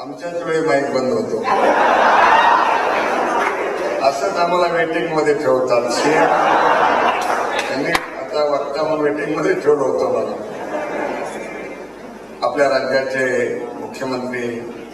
आमच्याच वेळी माईक बंद होतो. असंच आम्हाला वेटिंगमध्ये ठेवतात. त्यांनी आता वक्ता म्हणून वेटिंगमध्ये ठेवलं होतं मला. आपल्या राज्याचे मुख्यमंत्री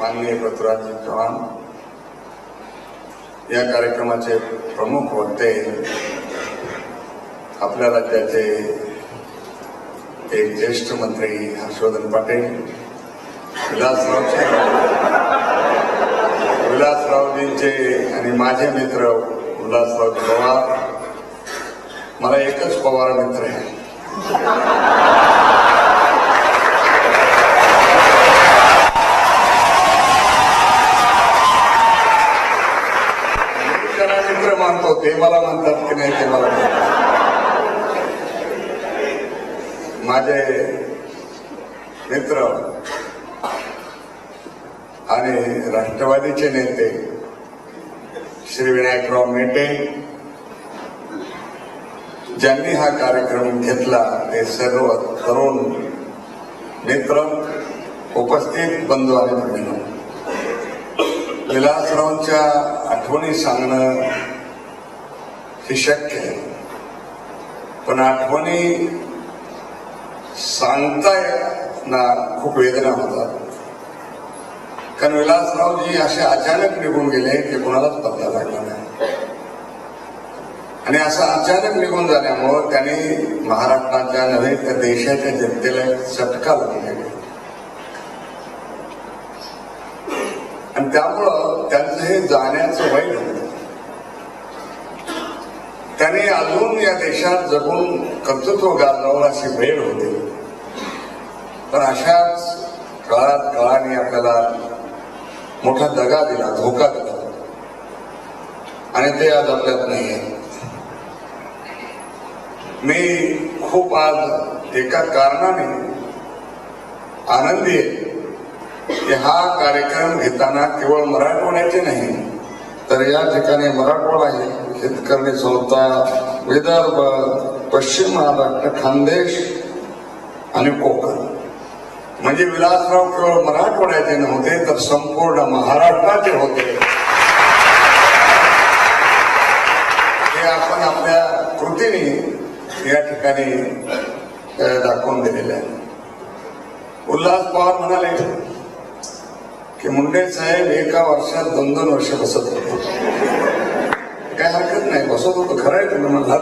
माननीय पृथ्वीराज चव्हाण या कार्यक्रमाचे प्रमुख वक्ते आपल्या राज्याचे एक ज्येष्ठ मंत्री हर्षवर्धन पाटील विलासराव विलासरावजींचे आणि माझे मित्र उल्हासराव पवार मला एकच पवार मित्र आहे. मानतो ते मला म्हणतात की नाही ते मला माझे मित्र आणि राष्ट्रवादीचे नेते श्री विनायकराव मेटे ज्यांनी हा कार्यक्रम घेतला ते सर्व तरुण मित्र उपस्थित बंधू आणि भगिनी. विलासरावांच्या आठवणी सांगणं हे शक्य आहे. पण आठवणी सांगताय ना खूप वेदना होतात. कारण विलासरावजी असे अचानक निघून गेले की कुणालाच पत्ता लागला नाही. आणि असं अचानक निघून झाल्यामुळं त्यांनी महाराष्ट्राच्या नव्हे तर देशाच्या जनतेला एक चटका लागला आणि त्यामुळं त्यांचं हे जाण्याचं वाईट होतं त्याने अजून या देशात जगून कर्तृत्व गाजवलं अशी वेळ होती. पण अशाच काळात काळाने आपल्याला मोठा दगा दिला धोका दिला. आणि ते आज आपल्यात नाही आहे मी खूप आज एका कारणाने आनंदी आहे. की हा कार्यक्रम घेताना केवळ मराठवाड्याचे नाही तर या ठिकाणी मराठवाडा आहे शेतकरी संस्था विदर्भ पश्चिम महाराष्ट्र खानदेश आणि कोकण म्हणजे विलासराव केवळ मराठवाड्याचे नव्हते तर संपूर्ण महाराष्ट्राचे होते. हे आपण आपल्या कृतीने या ठिकाणी दाखवून दिलेले आहे. उल्हास पवार म्हणाले की मुंडे साहेब एका वर्षात दोन दोन वर्ष बसत होते. काय हरकत नाही बसत होतो खरं आहे तुम्ही म्हणलात.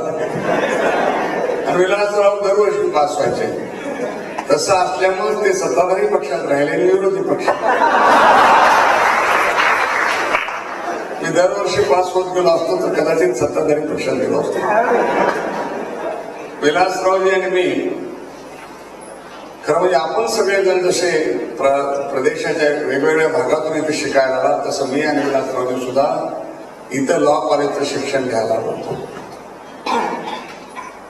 आणि विलासराव दरवर्षी पास व्हायचे. तसं असल्यामुळे ते सत्ताधारी पक्षात राहिले आणि विरोधी पक्षात मी दरवर्षी पास होत गेलो असतो तर कदाचित सत्ताधारी पक्षात गेलो असतो. विलासरावजी आणि मी खरं म्हणजे आपण सगळेजण जसे प्र- प्रदेशाच्या वेगवेगळ्या भागातून इथे शिकायला आला तसं मी आणि विलासरावजी सुद्धा इथं लॉ कॉलेजचं शिक्षण घ्यायला आलो होतो.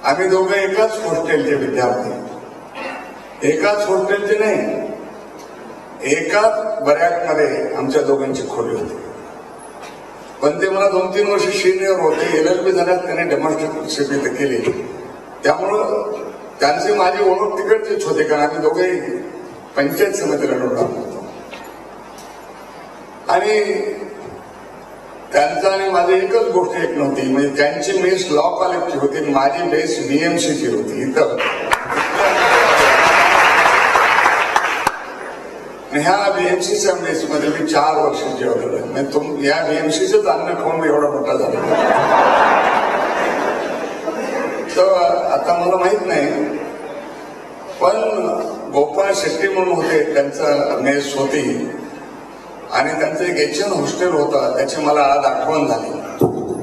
आम्ही दोघं एकाच हॉस्टेलचे विद्यार्थी. एकाच हॉटेलची नाही एकाच बऱ्याकमध्ये आमच्या दोघांची खोली होती. पण ते मला दोन तीन वर्ष सिनियर होते एल एल बी झाल्यात त्यांनी डेमॉन्स्ट्रेशन इथे केली. त्यामुळं त्यांची माझी ओळख तिकडचीच होते कारण आम्ही दोघे पंचायत समितीला लढवणार होतो आणि त्यांचं आणि माझी एकच गोष्ट एक नव्हती म्हणजे त्यांची मेस लॉ कॉलेजची होती आणि माझी मेस बीएमसीची होती इथं. आणि ह्या बीएमसीच्या मेसमध्ये मी चार वर्ष जेवलेलं आहे तुम या बीएमसीचंच अन्न खाऊन मी एवढा मोठा झाला तर आता मला माहीत नाही पण गोपाळ शेट्टी म्हणून होते त्यांचं मेस होती आणि त्यांचं एक एशियन हॉस्टेल होतं त्याची मला आज आठवण झाली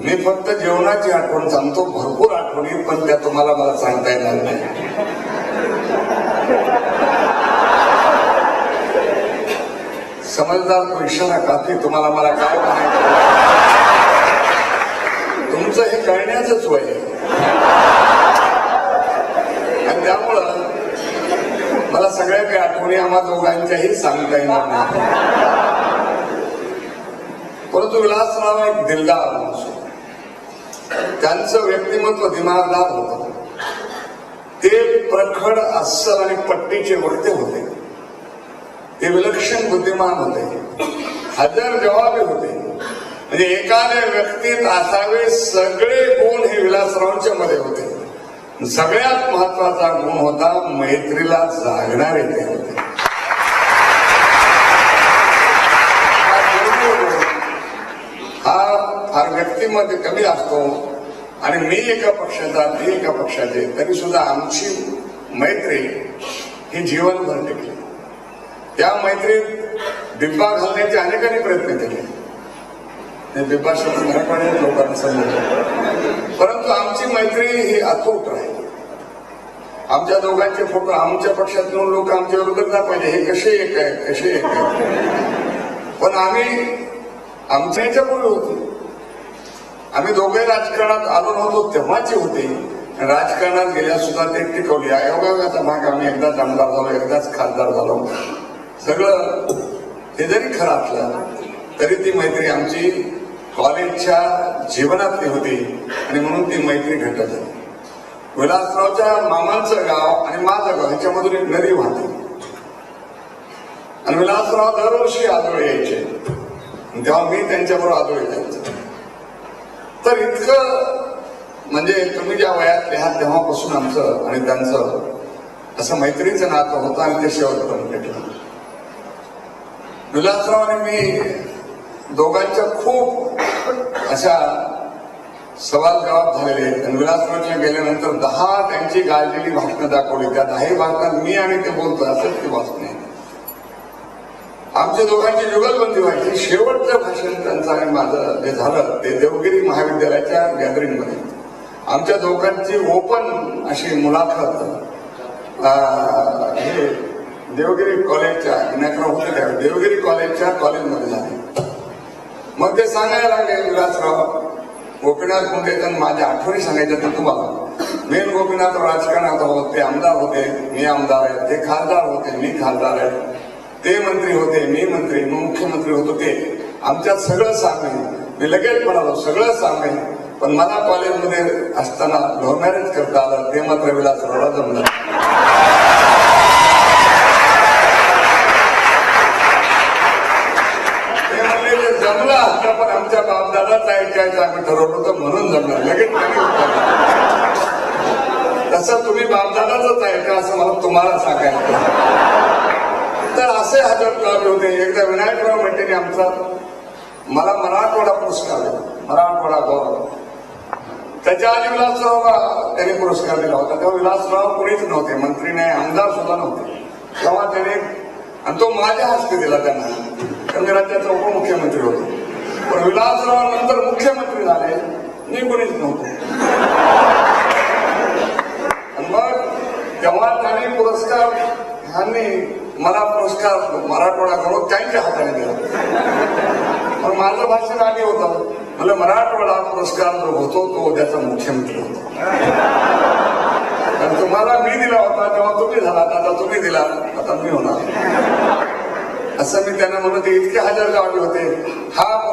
मी फक्त जेवणाची आठवण सांगतो भरपूर आठवणी पण त्या तुम्हाला मला सांगता येणार नाही समजदार प्रश्न नका ते तुम्हाला मला काय म्हणायचं? तुमचं हे कळण्याचंच वय आहे. आणि त्यामुळं मला सगळ्या काही आठवणी आम्हा दोघांच्याही सांगता येणार नाही. परंतु विलासराव एक दिलदार माणूस त्यांचं व्यक्तिमत्व दिमागदार होत. ते प्रखड अस्सल आणि पट्टीचे वक्ते होते. ते विलक्षण बुद्धिमान होते. हजर जवाबी होते. म्हणजे एखाद्या व्यक्तीत असावे सगळे गुण हे विलासरावांच्या मध्ये होते. सगळ्यात महत्त्वाचा गुण होता मैत्रीला जागणारे ते होते. हा फार व्यक्तीमध्ये कमी असतो. आणि मी एका पक्षाचा मी एका पक्षाचे तरी सुद्धा आमची मैत्री ही जीवनभर टिकली. त्या मैत्रीत बिब्बा घालण्याचे अनेकांनी प्रयत्न केले. ते बिब्बा शब्द लोकांना समजले परंतु आमची मैत्री ही अतूट राहील. आमच्या दोघांचे फोटो आमच्या पक्षातून लोक आमच्या बरोबर पाहिजे हे कसे एक आहे? कसे एक आहे? पण आम्ही आमच्या याच्यापूर्वी होतो. आम्ही दोघे राजकारणात आलो नव्हतो तेव्हाची होते. राजकारणात गेल्या सुद्धा ते टिकवली. आयोगाचा भाग आम्ही एकदाच आमदार झालो एकदाच खासदार झालो. सगळं हे जरी खरं असलं तरी ती मैत्री आमची कॉलेजच्या जीवनातली होती आणि म्हणून ती मैत्री घट्ट झाली विलासरावच्या मामांचं गाव आणि माझं गाव ह्याच्यामधून एक नदी वाहते. आणि विलासराव दरवर्षी आदोळे यायचे. तेव्हा मी त्यांच्याबरोबर आदोळे जायचो. तर इतकं म्हणजे तुम्ही ज्या वयात लिहात तेव्हापासून आमचं आणि त्यांचं असं मैत्रीचं नातं होतं आणि ते शेवटपर्यंत भेटलं. विलासराव आणि मी दोघांच्या खूप अशा सवाल जवाब झालेले आहेत. आणि विलासरावच्या गेल्यानंतर दहा त्यांची गाजलेली भाषणं दाखवली. त्या दहाही भाषणात मी आणि ते बोलतो असंच ते भाषणे आमच्या दोघांची जुगलबंदी व्हायची. शेवटचं भाषण त्यांचं आणि माझं जे झालं ते देवगिरी महाविद्यालयाच्या गॅदरिंगमध्ये. आमच्या दोघांची ओपन अशी मुलाखत हे देवगिरी कॉलेजच्या विनायकराव होते त्या देवगिरी कॉलेजच्या कॉलेजमध्ये झाले. मग ते सांगायला लागले विलासराव गोपीनाथ मुंडे तर माझ्या आठवणी सांगायच्या तर तुम्हाला. मेन गोपीनाथ राजकारणात होते ते आमदार होते मी आमदार आहे ते खासदार होते मी खासदार आहे. ते मंत्री होते मी मंत्री मी मुख्यमंत्री होतो ते. आमच्यात सगळं सांगणे मी लगेच म्हणालो सगळं सांगणे पण मला कॉलेजमध्ये असताना लव्ह मॅरेज करता आलं ते मात्र विलासरावला जमलं ते म्हणले ते जमलं असतं पण आमच्या बापदादाच ऐकायचं आम्ही ठरवलं होतं म्हणून जमणार लगेच त्यांनी तसं तुम्ही बापदादाच ऐका असं मला तुम्हाला सांगायचं तर असे हजर जबाबी होते. एकदा विनायकराव मेटेने आमचा मला मराठवाडा पुरस्कार दिला. मराठवाडा गौरव. त्याच्या आधी विलासराव त्यांनी पुरस्कार दिला होता. तेव्हा विलासराव कुणीच नव्हते. मंत्री नाही आमदार सुद्धा नव्हते. तेव्हा त्याने आणि तो माझ्या हस्ते दिला त्यांना. कारण मी राज्याचा उपमुख्यमंत्री होतो. पण विलासराव नंतर मुख्यमंत्री झाले मी कोणीच नव्हतो. मग तेव्हा त्यांनी पुरस्कार ह्यांनी मला पुरस्कार मराठवाडा गौरव त्यांच्या हाताने दिला. पण माझं भाषण आधी होतं. मला मराठवाडा पुरस्कार जो होतो तो उद्याचा मुख्यमंत्री होता. कारण तुम्हाला मी दिला होता तेव्हा तुम्ही झाला आता तुम्ही दिला आता मी होणार. असं मी त्यांना म्हणत इतके हजर गावले होते. हा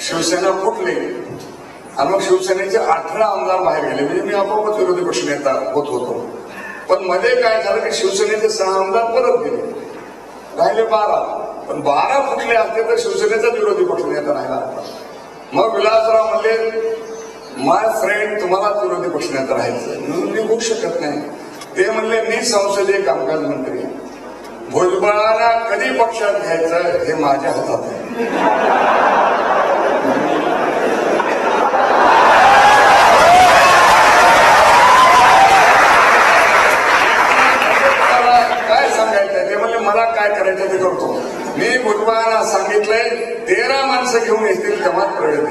शिवसेना फुटली. आणि मग शिवसेनेचे अठरा आमदार बाहेर गेले. म्हणजे मी आपोआपच विरोधी पक्ष नेता होत होतो. पण मध्ये काय झालं की शिवसेनेचे सहा आमदार परत गेले. राहिले बारा. पण बारा फुटले असते तर शिवसेनेचाच विरोधी पक्ष नेता राहिला मग विलासराव म्हणले माय फ्रेंड तुम्हालाच विरोधी पक्ष नेता राहायचं म्हणून मी होऊ शकत नाही. ते म्हणले मी संसदीय कामकाज मंत्री आहे. भुजबळांना कधी पक्षात घ्यायचं हे माझ्या हातात आहे मला काय सांगायचं ते म्हणले मला काय करायचं ते करतो मी भुजबळांना सांगितलंय तेरा माणसं घेऊन येतील तेव्हाच प्रवेश